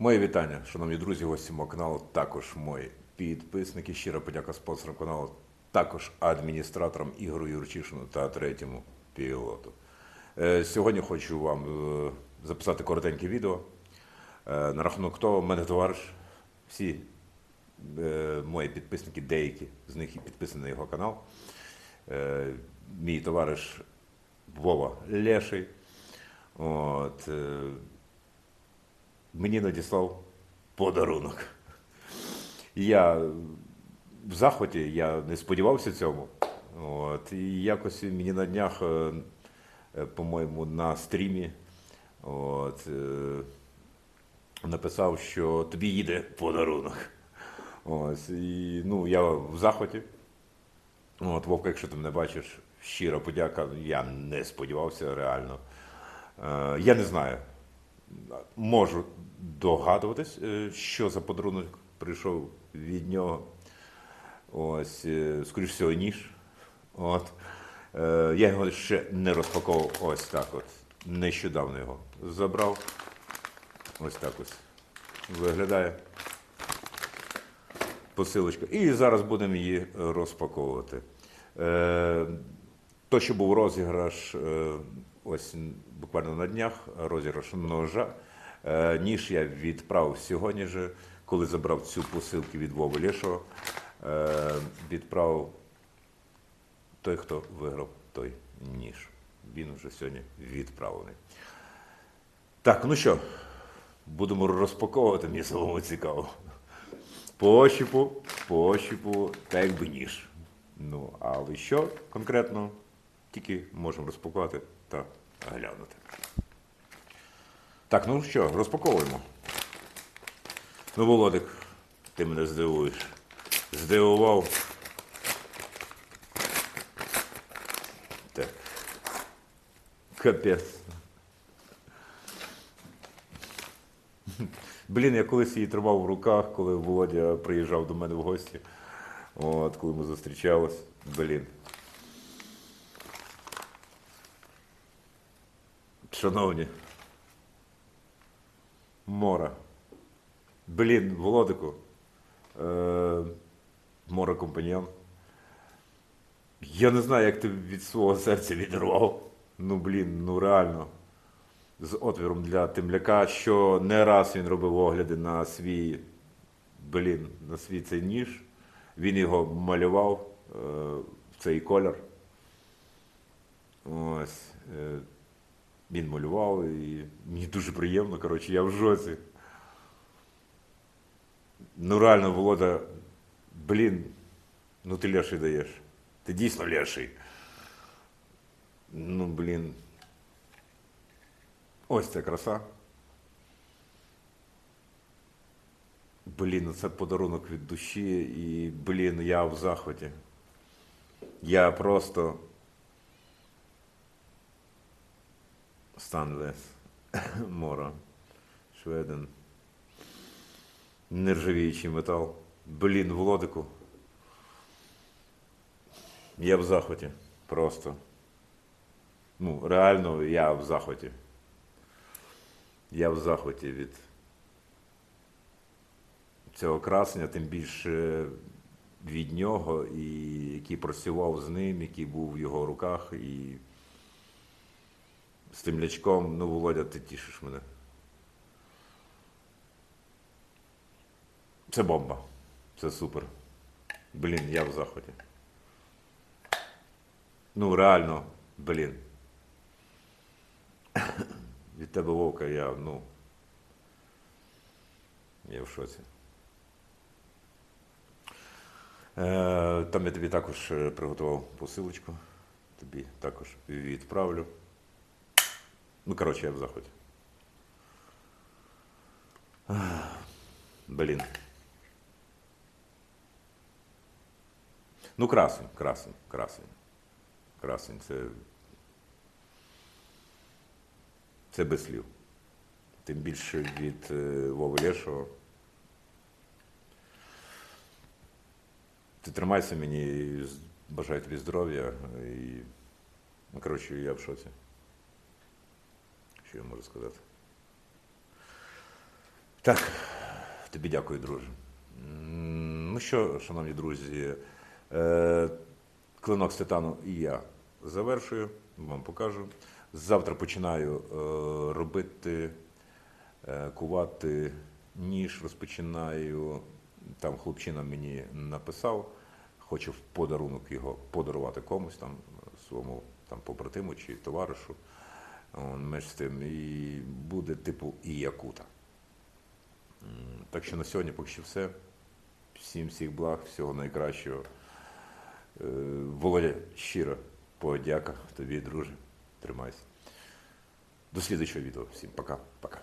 Моє вітання, шановні друзі, гості мого каналу, також мої підписники. Щира подяка спонсорам каналу, також адміністраторам Ігору Юрчишину та третьому пілоту. Е, Сьогодні хочу вам е, записати коротеньке відео е, на рахунок того, мене товариш, всі мої підписники, деякі з них і підписані на його канал. Мій товариш Вова Леший. От, мені надіслав подарунок. Я в захваті, я не сподівався цьому. От, і якось мені на днях, е, е, по-моєму, на стрімі от, е, написав, що тобі їде подарунок. Ось, і, ну, я в захваті. От, Вовка, якщо ти мене бачиш, щира подяка. Я не сподівався реально. Е, я не знаю. Можу догадуватись, е, що за подарунок прийшов від нього. Ось, е, скоріш всього, ніж. От. Е, я його ще не розпаковував ось так от. Нещодавно його забрав. Ось так ось. Виглядає посилочка. І зараз будемо її розпаковувати. То, що був розіграш, ось буквально на днях, розіграш ножа. Е, ніж я відправив сьогодні же, коли забрав цю посилку від Вови Лєшого, е, відправив той, хто виграв той ніж. Він вже сьогодні відправлений. Так, ну що, будемо розпаковувати, мені самому цікаво. По ощупу, по ощупу, так якби ніж. Ну, але що конкретно, тільки можемо розпакувати та глянути. Так, ну що, розпаковуємо. Ну, Володик, ти мене здивуєш. Здивував. Так. Капець. Блін, я колись її тримав в руках, коли Володя приїжджав до мене в гості. От, коли ми зустрічались. Блін. Шановні. Мора. Блін, Володику. Е, Мора компаньйон. Я не знаю, як ти від свого серця відірвав. Ну, блін, ну реально. З отвіром для темляка, що не раз він робив огляди на свій, блін, на свій цей ніж. Він його малював е, в цей колір. Ось. Він малював і мені дуже приємно, коротше, я в жоці. Ну реально, Волода, блін, ну ти леший даєш. Ти дійсно леший. Ну, блін. Ось ця краса. Блін, ну це подарунок від душі і, блін, я в захваті. Я просто. Станлес. Мора. Шведен. Нержавіючий метал. Блін, Володику. Я в захваті. Просто. Ну, реально, я в захваті. Я в захваті від цього красення, тим більше від нього, і який працював з ним, який був в його руках, і з тим лячком, ну, Володя, ти тішиш мене. Це бомба. Це супер. Блін, я в захваті. Ну, реально, блін. Від тебе вовка я, ну. Я в шоці. Е, там я тобі також е, приготував посилочку. Тобі також відправлю. Ну, коротше, я в заході. Блін. Ну, красень, красень, красень. Красень, це. Це без слів. Тим більше від е, Вови Лешого. Ти тримайся мені, бажаю тобі здоров'я. І... Ну, коротше, я в шоці. Що я можу сказати? Так, тобі дякую, друже. Ну що, шановні друзі, е, клинок з титану і я завершую, вам покажу. Завтра починаю е, робити, е, кувати ніж, розпочинаю. Там хлопчина мені написав, хочу в подарунок його подарувати комусь там, своєму там, побратиму чи товаришу. Он, між тим, і буде типу і якута. Так що на сьогодні поки що все. Всім всіх благ, всього найкращого. Е, Володя, щиро подяка тобі, друже. Тримайся. До слідчого відео. Всім пока. Пока.